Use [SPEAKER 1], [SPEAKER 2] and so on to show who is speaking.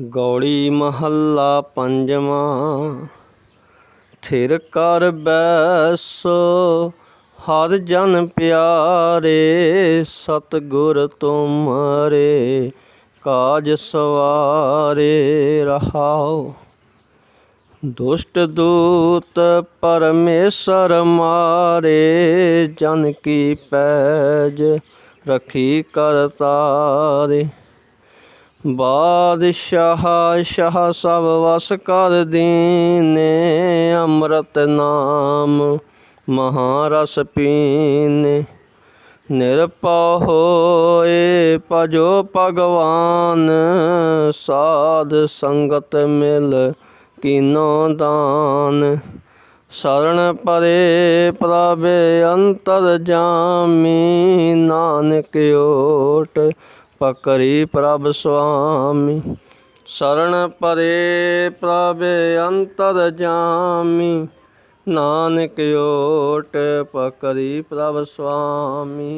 [SPEAKER 1] ਗੌੜੀ ਮਹੱਲਾ ਪੰਜਵਾਂ। ਥਿਰ ਕਰ ਬੈਸੋ, ਹਰ ਜਨ ਪਿਆਰੇ, ਸਤਿਗੁਰ ਤੁਮਰੇ, ਕਾਜ ਸਵਾਰੇ ਰਹਾਓ। ਦੁਸ਼ਟ ਦੂਤ ਪਰਮੇਸ਼ਰ ਮਾਰੇ, ਜਨ ਕੀ ਪੈਜ ਰਖੀ ਕਰਤਾਰੇ। ਬਾਦਸ਼ਾਹ ਸ਼ਾਹ ਸਭ ਵਸ ਕਰ ਦੀਨੇ, ਅੰਮ੍ਰਿਤ ਨਾਮ ਮਹਾਰਸ ਪੀਨੇ। ਨਿਰਭਉ ਹੋਏ ਭਜੋ ਭਗਵਾਨ, ਸਾਧ ਸੰਗਤ ਮਿਲ ਕੀਨੋ ਦਾਨ। ਸ਼ਰਨ ਪਰੇ ਪ੍ਰਭ ਅੰਤਰ ਜਾਮੀ, ਨਾਨਕ ਓਟ ਪਕਰੀ ਪ੍ਰਭ ਸੁਆਮੀ। ਸ਼ਰਨ ਪਰੇ ਪ੍ਰਭ ਅੰਤਰ ਜਾਮੀ। ਨਾਨਕ ਓਟ ਪਕਰੀ ਪ੍ਰਭ ਸੁਆਮੀ।